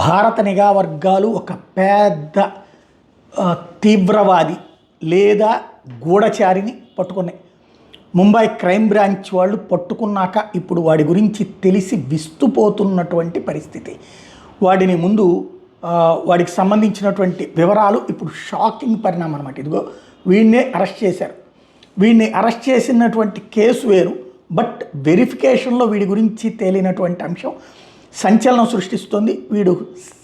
భారత నిఘా వర్గాలు ఒక పెద్ద తీవ్రవాది లేదా గూఢచారిని పట్టుకున్నాయి. ముంబై క్రైమ్ బ్రాంచ్ వాళ్ళు పట్టుకున్నాక ఇప్పుడు వాడి గురించి తెలిసి విస్తుపోతున్నటువంటి పరిస్థితి. వాడిని ముందు వాడికి సంబంధించినటువంటి వివరాలు ఇప్పుడు షాకింగ్ పరిణామం అనమాట ఇదిగో వీడినే అరెస్ట్ చేశారు. వీడిని అరెస్ట్ చేసినటువంటి కేసు వేరు బట్ వెరిఫికేషన్లో వీడి గురించి తేలినటువంటి అంశం సంచలనం సృష్టిస్తుంది. వీడు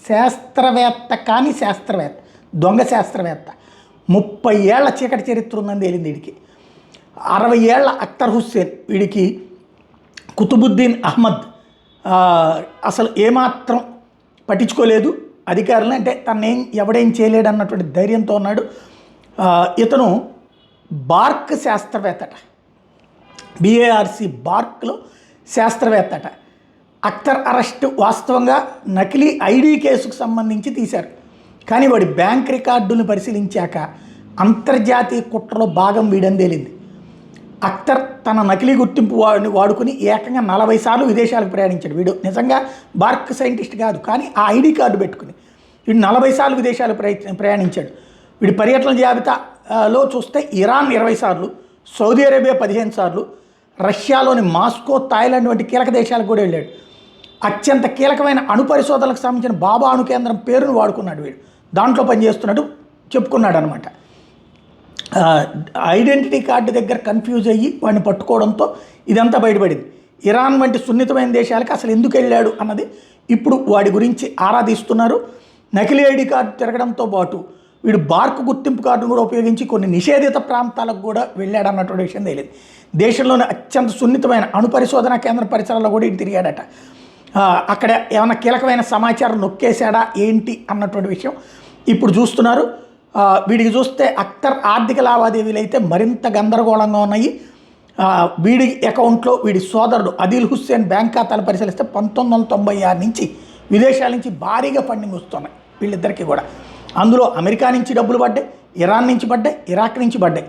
శాస్త్రవేత్త కానీ శాస్త్రవేత్త దొంగ శాస్త్రవేత్త. ముప్పై ఏళ్ళ చీకటి చరిత్ర ఉందని తేలింది వీడికి. అరవై ఏళ్ళ అఖ్తర్ హుస్సేన్ వీడికి కుతుబుద్దీన్ అహ్మద్ అసలు ఏమాత్రం పట్టించుకోలేదు. అధికారులు అంటే తనేం ఎవడేం చేయలేడు అన్నటువంటి ధైర్యంతో ఉన్నాడు. ఇతను బార్క్ శాస్త్రవేత్తట. బీఏఆర్సి బార్క్లో శాస్త్రవేత్తట. అఖ్తర్ అరెస్ట్ వాస్తవంగా నకిలీ ఐడి కేసుకు సంబంధించి తీశారు. కానీ వాడి బ్యాంక్ రికార్డులను పరిశీలించాక అంతర్జాతీయ కుట్రలో భాగం వీడని తేలింది. అఖ్తర్ తన నకిలీ గుర్తింపు వాడిని వాడుకుని ఏకంగా నలభై సార్లు విదేశాలకు ప్రయాణించాడు. వీడు నిజంగా బార్క్ సైంటిస్ట్ కాదు కానీ ఆ ఐడి కార్డు పెట్టుకుని వీడు నలభై సార్లు విదేశాలు ప్రయత్న ప్రయాణించాడు. వీడి పర్యటన జాబితాలో చూస్తే ఇరాన్ ఇరవై సార్లు సౌదీ అరేబియా పదిహేను సార్లు రష్యాలోని మాస్కో థాయిలాండ్ వంటి కీలక దేశాలకు కూడా వెళ్ళాడు. అత్యంత కీలకమైన అణుపరిశోధనలకు సంబంధించిన బాబా అణుకేంద్రం పేరును వాడుకున్నాడు వీడు. దాంట్లో పనిచేస్తున్నట్టు చెప్పుకున్నాడు అనమాట ఐడెంటిటీ కార్డు దగ్గర కన్ఫ్యూజ్ అయ్యి వాడిని పట్టుకోవడంతో ఇదంతా బయటపడింది. ఇరాన్ వంటి సున్నితమైన దేశాలకు అసలు ఎందుకు వెళ్ళాడు అన్నది ఇప్పుడు వాడి గురించి ఆరాధిస్తున్నారు నకిలీ ఐడి కార్డు తిరగడంతో పాటు వీడు బార్క్ గుర్తింపు కార్డును కూడా ఉపయోగించి కొన్ని నిషేధిత ప్రాంతాలకు కూడా వెళ్ళాడు అన్నటువంటి విషయం తెలియదు దేశంలోని అత్యంత సున్నితమైన అణు పరిశోధన కేంద్ర పరిసరాల్లో కూడా ఇటు తిరిగాడట. అక్కడ ఏమైనా కీలకమైన సమాచారం నొక్కేశాడా ఏంటి అన్నటువంటి విషయం ఇప్పుడు చూస్తున్నారు. వీడికి చూస్తే అక్తర్ ఆర్థిక లావాదేవీలు అయితే మరింత గందరగోళంగా ఉన్నాయి. వీడి అకౌంట్లో వీడి సోదరుడు అదిల్ హుస్సేన్ బ్యాంక్ ఖాతాలు పరిశీలిస్తే పంతొమ్మిది వందల తొంభై ఆరు నుంచి విదేశాల నుంచి భారీగా ఫండింగ్ వస్తున్నాయి వీళ్ళిద్దరికీ కూడా. అందులో అమెరికా నుంచి డబ్బులు పడ్డాయి ఇరాన్ నుంచి పడ్డాయి ఇరాక్ నుంచి పడ్డాయి.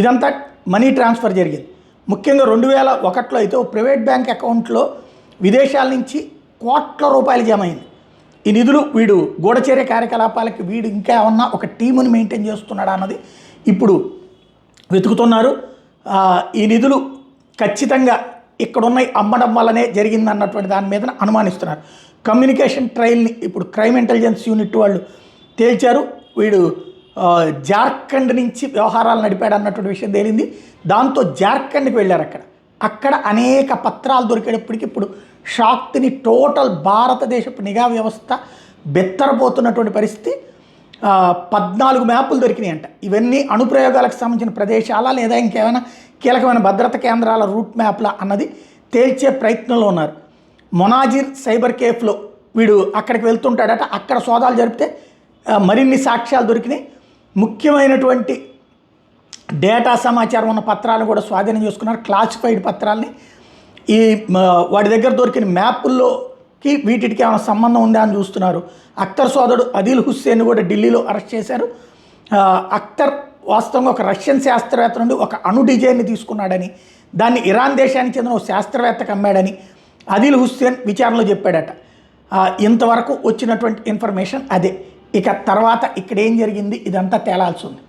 ఇదంతా మనీ ట్రాన్స్ఫర్ జరిగింది. ముఖ్యంగా రెండు వేల ఒకటిలో అయితే ప్రైవేట్ బ్యాంక్ అకౌంట్లో విదేశాల నుంచి కోట్ల రూపాయలు జమ అయింది ఈ నిధులు వీడు గూఢచర్య కార్యకలాపాలకి వీడు ఇంకా ఏమన్నా ఒక టీముని మెయింటైన్ చేస్తున్నాడా అన్నది ఇప్పుడు వెతుకుతున్నారు. ఈ నిధులు ఖచ్చితంగా ఇక్కడున్న అమ్మడం వల్లనే జరిగింది అన్నటువంటి దాని మీద అనుమానిస్తున్నారు. కమ్యూనికేషన్ ట్రయల్ని ఇప్పుడు క్రైమ్ ఇంటెలిజెన్స్ యూనిట్ వాళ్ళు తేల్చారు. వీడు జార్ఖండ్ నుంచి వ్యవహారాలు నడిపాడు అన్నటువంటి విషయం తేలింది. దాంతో జార్ఖండ్కి వెళ్ళారు అక్కడ అక్కడ అనేక పత్రాలు దొరికేటప్పటికి ఇప్పుడు షాక్తిని టోటల్ భారతదేశపు నిఘా వ్యవస్థ బెత్తరపోతున్నటువంటి పరిస్థితి పద్నాలుగు మ్యాపులు అంట ఇవన్నీ అణుప్రయోగాలకు సంబంధించిన ప్రదేశాల లేదా ఇంకేమైనా కీలకమైన భద్రత కేంద్రాల రూట్ మ్యాప్ల అన్నది తేల్చే ప్రయత్నంలో ఉన్నారు. మొనాజిర్ సైబర్ కేఫ్లో వీడు అక్కడికి వెళ్తుంటాడట. అక్కడ సోదాలు జరిపితే మరిన్ని సాక్ష్యాలు దొరికినాయి. ముఖ్యమైనటువంటి డేటా సమాచారం ఉన్న పత్రాలను కూడా స్వాధీనం చేసుకున్నారు క్లాసిఫైడ్ పత్రాలని. ఈ వాడి దగ్గర దొరికిన మ్యాపుల్లోకి వీటికి ఏమైనా సంబంధం ఉందా అని చూస్తున్నారు. అఖ్తర్ సోదరుడు అదిల్ హుస్సేన్ కూడా ఢిల్లీలో అరెస్ట్ చేశారు. అఖ్తర్ వాస్తవంగా ఒక రష్యన్ శాస్త్రవేత్త నుండి ఒక అణు డిజైన్ని తీసుకున్నాడని దాన్ని ఇరాన్ దేశానికి చెందిన ఒక శాస్త్రవేత్తకు అమ్మాడని అదిల్ హుస్సేన్ విచారణలో చెప్పాడట. ఇంతవరకు వచ్చినటువంటి ఇన్ఫర్మేషన్ అదే. ఇక తర్వాత ఇక్కడ ఏం జరిగింది? ఇదంతా తేలాల్సి ఉంది.